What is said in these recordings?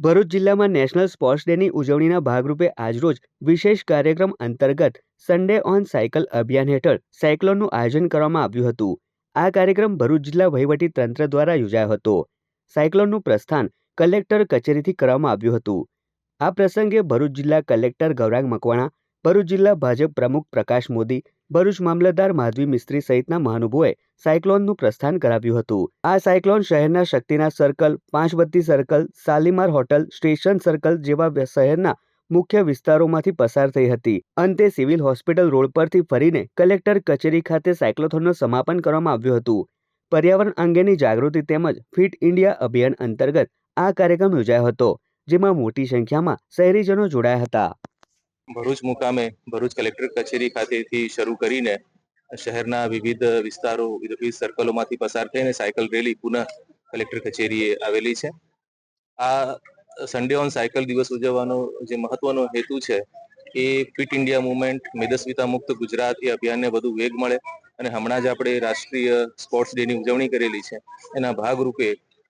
ભરૂચ જિલ્લામાં national sports ડેની ઉજવણીના ભાગરૂપે આજરોજ વિશેષ કાર્યક્રમ અંતર્ગત સન્ડે ઓન સાયકલ અભિયાન હેઠળ સાયક્લોનનું આયોજન કરવામાં આવ્યું હતું. આ કાર્યક્રમ ભરૂચ જિલ્લા વહીવટી તંત્ર દ્વારા યોજાયો હતો. સાયક્લોનનું પ્રસ્થાન કલેક્ટર કચેરીથી કરવામાં આવ્યું હતું. આ પ્રસંગે ભરૂચ જિલ્લા કલેક્ટર ગૌરાંગ મકવાણા, ભરૂચ જિલ્લા ભાજપ પ્રમુખ પ્રકાશ મોદી ભરૂચ મામલતદાર માધવી મિસ્ત્રી સહિતના મહાનુભાવોએ સાયક્લોનનું પ્રસ્થાન કરાવ્યું હતું. આ સાયક્લોન શહેરના શક્તિના circle, Panchbatti circle Shalimar hotel, station circle જેવા શહેરના મુખ્ય વિસ્તારોમાંથી પસાર થઈ હતી. અંતે સિવિલ હોસ્પિટલ રોડ પરથી ફરીને કલેક્ટર કચેરી ખાતે સાયક્લોથોનનું સમાપન કરવામાં આવ્યું હતું. પર્યાવરણ અંગેની જાગૃતિ તેમજ ફિટ ઇન્ડિયા અભિયાન અંતર્ગત આ કાર્યક્રમ યોજાયો હતો, જેમાં મોટી સંખ્યામાં શહેરીજનો જોડાયા હતા. ભરૂચ મુકામે ભરૂચ કલેક્ટર કચેરી ખાતેથી શરૂ કરીને શહેરના વિવિધ વિસ્તારો, વિવિધ સર્કલોમાંથી પસાર થઈને સાયકલ રેલી પુનઃ કલેક્ટર કચેરીએ આવેલી છે. આ સન્ડે ઓન સાયકલ દિવસ ઉજવવાનો જે મહત્વનો હેતુ છે, એ ફિટ ઇન્ડિયા મુવમેન્ટ, મેદસ્વીતા મુક્ત ગુજરાત એ અભિયાનને વધુ વેગ મળે અને હમણાં જ આપણે રાષ્ટ્રીય સ્પોર્ટ્સ ડેની ઉજવણી કરેલી છે. એના ભાગરૂપે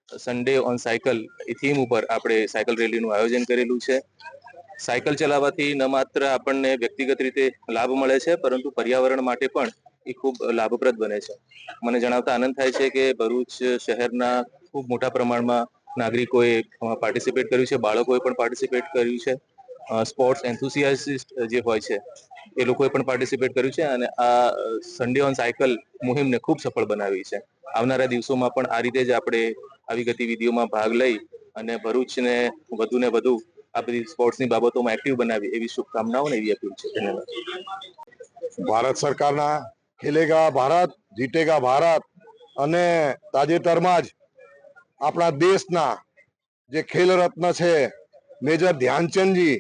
સન્ડે ઓન સાયકલ, એ થીમ ઉપર આપણે સાયકલ રેલીનું આયોજન કરેલું છે. સાયકલ ચલાવવાથી ન માત્ર આપણને વ્યક્તિગત રીતે લાભ મળે છે, પરંતુ પર્યાવરણ માટે પણ એ ખૂબ લાભપ્રદ બને છે. મને જણાવતા આનંદ થાય છે કે ભરૂચ શહેરના ખૂબ મોટા પ્રમાણમાં નાગરિકોએ પાર્ટિસિપેટ કર્યું છે, બાળકોએ પણ પાર્ટિસિપેટ કર્યું છે. સ્પોર્ટ્સ એન્થુસિયાસિસ્ટ જે હોય છે, એ લોકોએ પણ પાર્ટિસિપેટ કર્યું છે અને આ સન્ડે ઓન સાયકલ મુહિમને ખૂબ સફળ બનાવી છે. આવનારા દિવસોમાં પણ આ રીતે જ આપણે આવી ગતિવિધિઓમાં ભાગ લઈ અને ભરૂચને વધુ ને વધુ આ બધી સ્પોર્ટ્સની બાબતોમાં એક્ટિવ બનાવી એવી શુભકામનાઓ એવી અપીલ છે. ધન્યવાદ. ભારત સરકારના ખેલેગા ભારત, જીતેગા ભારત અને તાજેતરમાં જ આપણા દેશના જે ખેલ રત્ન છે, મેજર ધ્યાનચંદજી,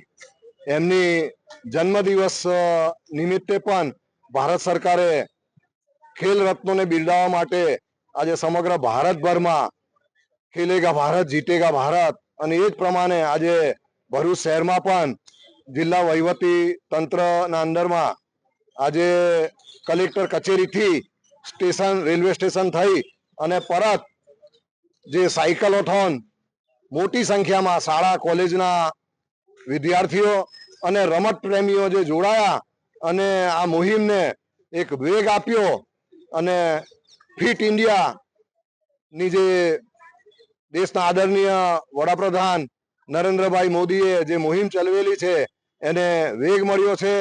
એમની જન્મદિવસ નિમિત્તે પણ ભારત સરકારે ખેલ રત્નોને બિરદાવવા માટે આજે સમગ્ર ભારતભરમાં ખેલેગા ભારત, જીતેગા ભારત અને એ જ પ્રમાણે આજે ભરૂચ શહેરમાં પણ જિલ્લા વહીવટી તંત્રના અંદરમાં આજે કલેક્ટર કચેરીથી સ્ટેશન, રેલવે સ્ટેશન થઈ અને પરત જે સાયકલોથોન મોટી સંખ્યામાં શાળા, કોલેજના વિદ્યાર્થીઓ અને રમત પ્રેમીઓ જે જોડાયા અને આ મુહિમને એક વેગ આપ્યો અને ફિટ ઇન્ડિયા ની જે દેશના આદરણીય વડાપ્રધાન નરેન્દ્રભાઈ મોદીએ જે મુહિમ ચલાવેલી છે, એને વેગ મળ્યો છે.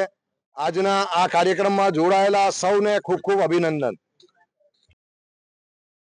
આજના આ કાર્યક્રમમાં જોડાયેલા સૌને ખૂબ ખૂબ અભિનંદન.